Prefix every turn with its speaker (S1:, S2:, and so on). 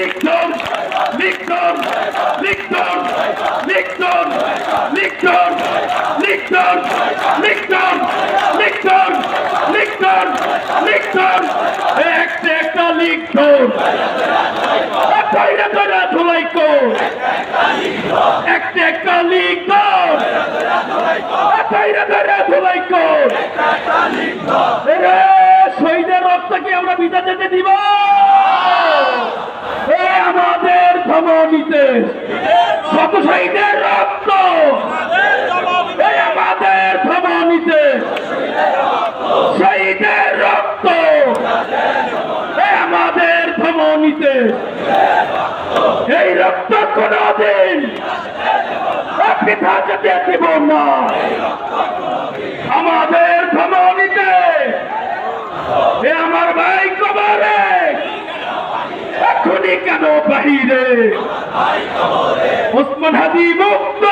S1: লিখতন লিখতন লিখতন লিখতন লিখতন লিখতন লিখতন লিখতন লিখতন লিখতন একটা একটা লিখতন একটা একটা লিখতন শহীদের রক্তকে আমরা বিদায় যেতে দিব। শত শহীদের রক্ত? আমাদের ধমনীতে শহীদের রক্ত। আমাদের ধমনীতে এই রক্ত কোনদিন পিঠা যেতে দিব না আমাদের ধমনীতে এ আমার ভাই কবরে এখনই কেন বাহিরে? ওসমান হাদি মুক্ত!